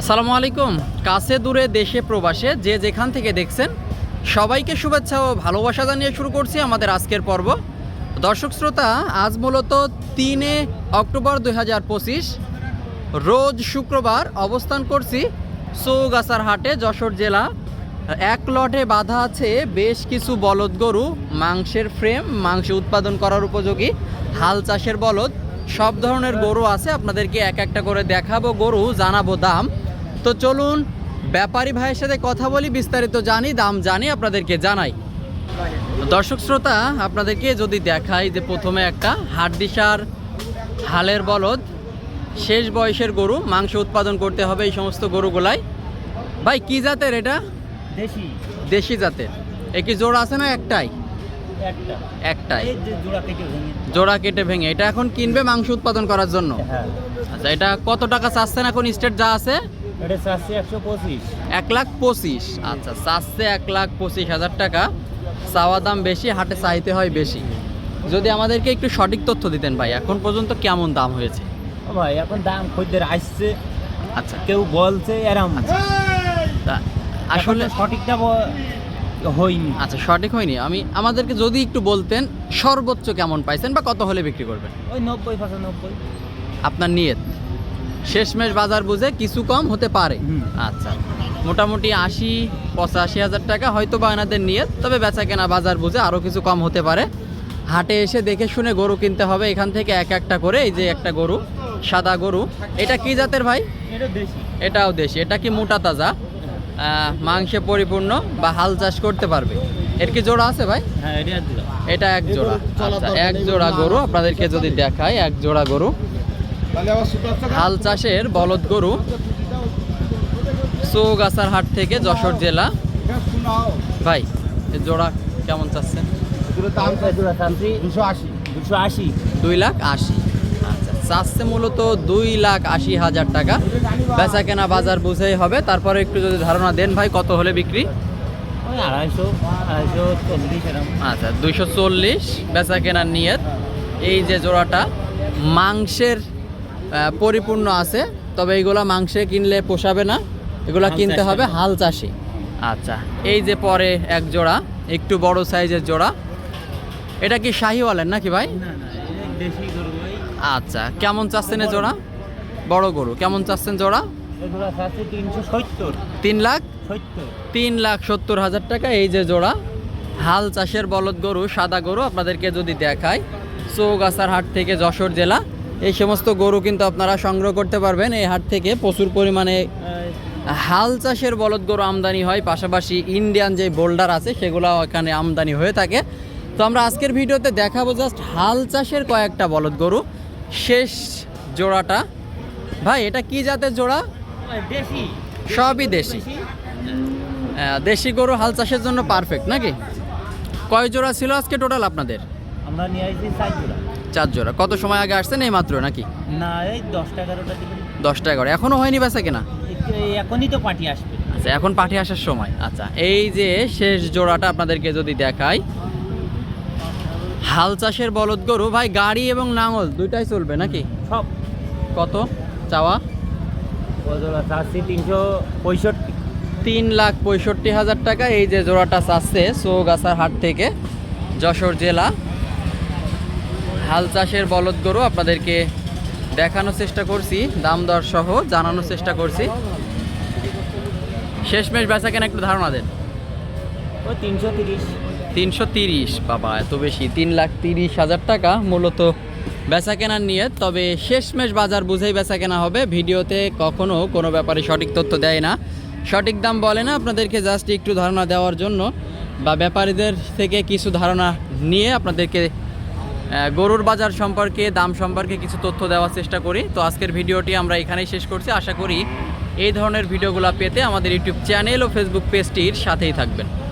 আসসালামু আলাইকুম। কাছে দূরে দেশে প্রবাসে যে যেখান থেকে দেখছেন, সবাইকে শুভেচ্ছা ও ভালোবাসা জানিয়ে শুরু করছি আমাদের আজকের পর্ব। দর্শক শ্রোতা, আজ মূলত তিনে অক্টোবর দুই হাজার পঁচিশ, রোজ শুক্রবার অবস্থান করছি চৌগাছার হাটে, যশোর জেলা। এক লটে বাধা আছে বেশ কিছু বলদ গরু, মাংসের ফ্রেম মাংস উৎপাদন করার উপযোগী, হাল চাষের বলদ, সব ধরনের গরু আছে, আপনাদেরকে এক একটা করে দেখাবো, গরু, জানাব দাম। তো চলুন ব্যাপারী ভাইয়ের সাথে কথা বলি বিস্তারিত জানি দাম জানি আপনাদেরকে জানাই। দর্শক শ্রোতা আপনাদেরকে যদি দেখাই যে প্রথমে একটা হাড্ডিসার হালের বলদ শেষ বয়সের গরু মাংস উৎপাদন করতে হবে এই সমস্ত গরুগুলাই। ভাই কি জাতের এটা? দেশি। দেশি জাতের। এ কি জোড়া আছে না একটাই? একটাই। জোড়া কেটে ভেঙে। এটা এখন কিনবে মাংস উৎপাদন করার জন্য? হ্যাঁ। আচ্ছা এটা কত টাকা চাচ্ছেন এখন স্টেট যা আছে? এটা চারশো একশো পঁচিশ। এক লাখ পঁচিশ। আচ্ছা চাচ্ছে এক লাখ পঁচিশ হাজার টাকা। চাওয়া দাম বেশি হাটে চাইতে হয় বেশি। যদি আমাদেরকে একটু সঠিক তথ্য দিতেন ভাই এখন পর্যন্ত কেমন দাম হয়েছে? ও ভাই এখন দাম খদ্দের আসছে। আচ্ছা। কেউ বলছে এরম। তা আসলে সঠিকটা হয়নি। আচ্ছা সঠিক হয়নি। আমি আমাদেরকে যদি একটু বলতেন সর্বোচ্চ কেমন পাইছেন বা কত হলে বিক্রি করবেন? ওই নব্বই পঁচানব্বই। আপনার নিয়ত? শেষমেশ বাজার বুঝে কিছু কম হতে পারে। আচ্ছা মোটামুটি আশি পঁচাশি হাজার টাকা হয়তো বা এনাদের নিয়ত তবে বেচা কেনা বাজার বুঝে আরও কিছু কম হতে পারে। হাটে এসে দেখে শুনে গরু কিনতে হবে এখান থেকে এক একটা করে এই যে একটা গরু সাদা গরু। এটা কি জাতের ভাই? এটাও দেশি। এটা কি মোটা তাজা? মাংসে পরিপূর্ণ বা হাল চাষ করতে পারবে? এর কি জোড়া আছে ভাই? হ্যাঁ এটা এক জোড়া। আচ্ছা এক জোড়া গরু আপনাদেরকে যদি দেখায় এক জোড়া গরু। হাল চাষের বলদ গরু। চৌগাছার হাট থেকে যশোর জেলা। ভাই জোড়া কেমন চাচ্ছেন? দুই লাখ আশি। আচ্ছা চাচ্ছে মূলত দুই লাখ আশি হাজার টাকা। বেচা কেনা বাজার বুঝেই হবে। তারপরে একটু যদি ধারণা দেন ভাই কত হলে বিক্রি? আচ্ছা দুইশো চল্লিশ বেচা কেনার নিয়ত। এই যে জোড়াটা মাংসের পরিপূর্ণ আছে তবে এইগুলা মাংসে কিনলে পোষাবে না। এগুলা কিনতে হবে হাল চাষি। আচ্ছা। এই যে পরে এক জোড়া একটু বড় সাইজের জোড়া। এটা কি শাহিওয়ালের নাকি ভাই? আচ্ছা কেমন চাচ্ছেন এ জোড়া? বড় গরু কেমন চাচ্ছেন জোড়া? তিন লাখ? তিন লাখ সত্তর হাজার টাকা এই যে জোড়া। হাল চাষের বলদ গরু সাদা গরু আপনাদেরকে যদি দেখায় চৌগাছার হাট থেকে যশোর জেলা। এই সমস্ত গরু কিন্তু আপনারা সংগ্রহ করতে পারবেন এই হাট থেকে প্রচুর পরিমাণে হাল চাষের বলদ গরু আমদানি হয় পাশাপাশি ইন্ডিয়ান যে বোল্ডার আছে সেগুলোও এখানে আমদানি হয়ে থাকে। তো আমরা আজকের ভিডিওতে দেখাবো জাস্ট হাল চাষের কয়েকটা বলদ গরু শেষ জোড়াটা। ভাই এটা কি জাতের জোড়া? দেশি। সবই দেশি। দেশি। গরু হাল চাষের জন্য পারফেক্ট নাকি? কয় জোড়া ছিল আজকে টোটাল আপনাদের? আমরা নিয়ে আসছি চার জোড়া। চার জোড়া। কত সময় আগে আসছেন এই মাত্র নাকি? না এই দশটা এগারোটা দিকে। দশটা এগারো। এখনও হয়নি বেচা কেনা? এখনই তো পার্টি আসবে। আচ্ছা এখন পাঠিয়ে আসার সময়। আচ্ছা এই যে শেষ জোড়াটা আপনাদেরকে যদি দেখাই। হাল চাষের বলদ গরু ভাই গাড়ি এবং নাঙল দুইটাই চলবে নাকি? সব। কত? চাওয়া? চাচ্ছি তিনশো পঁয়ষট্টি। তিন লাখ পঁয়ষট্টি হাজার টাকা। এই যে জোড়াটা চাচ্ছে চৌগাছার হাট থেকে যশোর জেলা। হাল চাষের বলদ গরু আপনাদেরকে দেখানোর চেষ্টা করছি দাম দর সহ জানানোর চেষ্টা করছি। শেষমেশ বেচা কেন একটু ধারণা দেন। ওই তিনশো তিরিশ। তিনশো তিরিশ বাবা এত বেশি। তিন লাখ তিরিশ হাজার টাকা মূলত বেচা কেনার নিয়ে তবে শেষমেশ বাজার বুঝেই বেচা কেনা হবে। ভিডিওতে কখনো কোনো ব্যাপারে সঠিক তথ্য দেয় না। সঠিক দাম বলে না। আপনাদেরকে জাস্ট একটু ধারণা দেওয়ার জন্য বা ব্যাপারীদের থেকে কিছু ধারণা নিয়ে আপনাদেরকে গরুর বাজার সম্পর্কে, দাম সম্পর্কে কিছু তথ্য দেওয়ার চেষ্টা করি। তো আজকের ভিডিওটি আমরা এখানেই শেষ করছি। আশা করি এই ধরনের ভিডিওগুলো পেতে আমাদের ইউটিউব চ্যানেল ও ফেসবুক পেজটির সাথেই থাকবেন।